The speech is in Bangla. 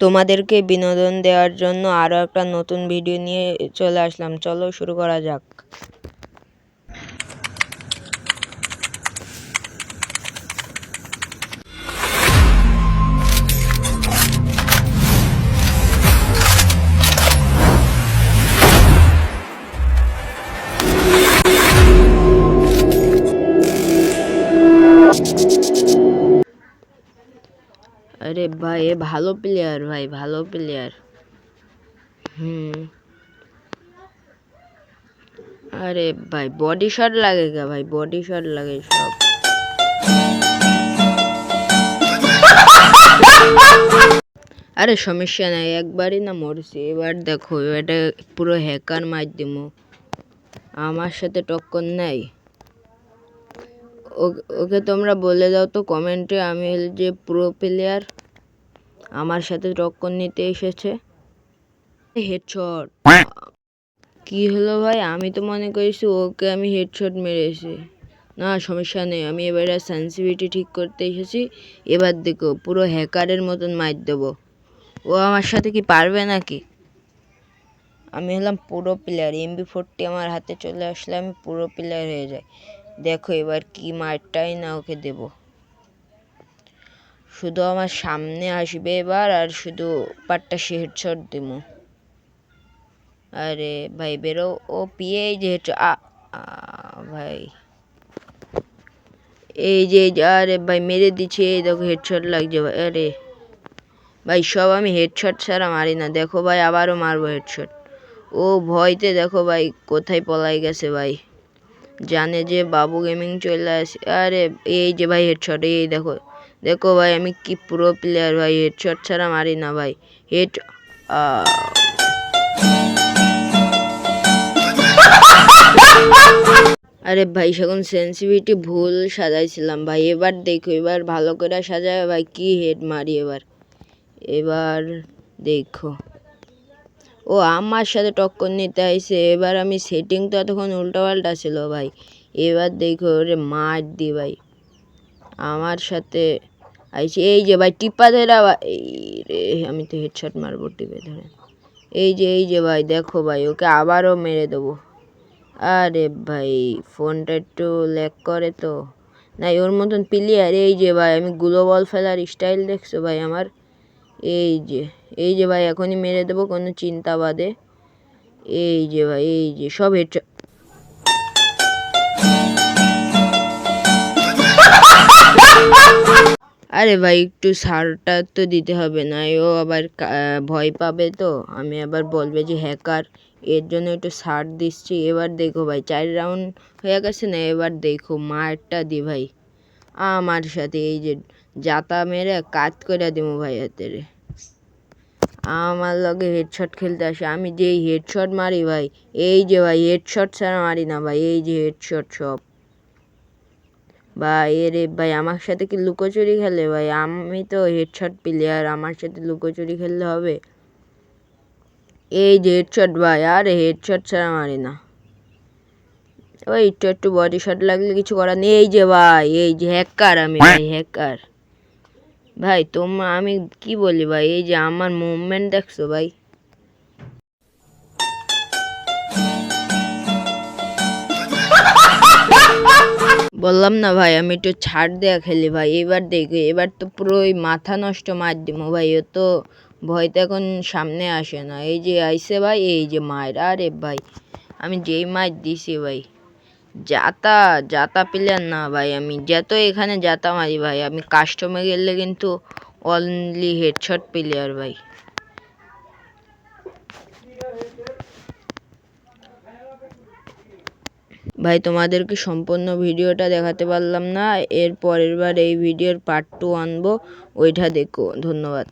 তোমাদেরকে বিনোদন দেওয়ার জন্য আরও একটা নতুন ভিডিও নিয়ে চলে আসলাম। চলো শুরু করা যাক। আরে ভাই, এ ভালো প্লেয়ার ভাই, ভালো প্লেয়ার হুম। আরে ভাই বডি শট লাগে গা ভাই বডি শট লাগে সব। আরে সমস্যা নাই, একবারই না মরছি। এবার দেখো, এটা পুরো হ্যাকার মার দিমু। আমার সাথে টক্কর নাই। ওকে তোমরা বলে দাও তো কমেন্টে আমি যে প্রো প্লেয়ার আমার সাথে টক্কর নিতে এসেছে। হেডশট কি হলো ভাই? আমি তো মনে করেছি ওকে আমি হেডশট মেরেছি। না সমস্যা নেই আমি এবারে সেন্সিভিটি ঠিক করতে এসেছি। এবার দেখো পুরো হ্যাকারের মতন মার দেবো। ও আমার সাথে কি পারবে নাকি? আমি হলাম পুরো প্লেয়ার এমবি ফোরটি আমার হাতে চলে আসলে আমি পুরো প্লেয়ার হয়ে যাই। দেখো এবার কি মারটাই না ওকে দেব। শুধু আমার সামনে আসবে এবার আর শুধু পাটটা সে হেডশট দেবো। আরে ভাই বেরো। ও পিয়ে যে ভাই। এই যে, আরে ভাই মেরে দিচ্ছে। এই দেখো হেডশট লাগছে ভাই আরে। ভাই সব আমি হেডশট ছাড়া মারি না। দেখো ভাই আবারও মারবো হেডশট। ও ভয়তে দেখো ভাই কোথায় পলাই গেছে ভাই। জানে যে বাবু গেমিং চলে আসে। আরে, এই যে ভাই হেডশট এই দেখো। দেখো ভাই, আমি কি প্রো প্লেয়ার ভাই হেডশট ছাড়া মারি না ভাই। হেড আরে ভাই, সেখন সেন্সিভিটি ভুল সাজাইছিলাম ভাই। এবার দেখো, এবার ভালো করে সাজায় ভাই, কি হেড মারি এবার। এবার দেখো। ও আমার সাথে টক্কর নিতে আইসে এবার আমি সেটিং তো এতক্ষণ উল্টাপাল্টা ছিল ভাই। এবার দেখো ওরে মার দি ভাই। আমার সাথে আইসে এই যে ভাই, টিপা ধরে রে, আমি তো হেডশট মারবো টিপে ধরে। এই যে এই যে ভাই, দেখো ভাই, ওকে আবারও মেরে দেবো। আরে ভাই, ফোনটা একটু ল্যাক করে তো। না ওর মতন প্লেয়ার এই যে ভাই, আমি গুলো বল ফেলার স্টাইল দেখছ ভাই আমার? এই যে এই যে ভাই, এখনই মেরে দেবো, কোনো চিন্তা বাদে। এই যে ভাই, এই যে, সব হেড আরে ভাই, একটু সারটা তো দিতে হবে, না ও আবার ভয় পাবে তো। আমি আবার বলবে যে হ্যাকার এর জন্য একটু সার দিচ্ছি। এবার দেখো ভাই, চার রাউন্ড হয়ে গেছে না, এবার দেখো মারটা দি ভাই। আমার সাথে এই যে জাতা মেরে কাজ করে দেবো ভাই হাতে রে আমার লগে হেডশট খেলতে আসে আমি যেই হেডশট মারি ভাই এই যে ভাই হেডশট ছাড়া মারি না ভাই এই যে হেডশট সব। ভাই এরে ভাই আমার সাথে কি লুকোচুরি খেলে ভাই? আমি তো হেডশট প্লেয়ার আমার সাথে লুকোচুরি খেললে হবে? এই যে হেডশট ভাই আরে হেডশট ছাড়া মারি না। ওই একটু একটু বডি শট লাগলে কিছু করার নেই। এই যে ভাই এই যে হ্যাকার আমি ভাই হ্যাকার ভাই তোমার আমি কি বলি ভাই, এই যে আমার মুভমেন্ট দেখছ ভাই? বললাম না ভাই, আমি একটু ছাড় দেয়া খেলি ভাই, এবার দেখি, এবার তো পুরো মাথা নষ্ট মার দিমো ভাই, ও তো ভয়তে এখন সামনে আসে না, এই যে আইসে ভাই, এই যে মায়ের, আরে ভাই, আমি যেই মার দিছি ভাই। জাতা জাতা প্লেয়ার না ভাই আমি। যত এখানে জাতা মারি ভাই, আমি কাস্টমে গেলে কিন্তু অনলি হেডশট প্লেয়ার ভাই। ভাই, তোমাদেরকে সম্পূর্ণ ভিডিওটা দেখাতে পারলাম না, এর পরের বার এই ভিডিওর পার্ট টু আনব, ওইটা দেখো, ধন্যবাদ।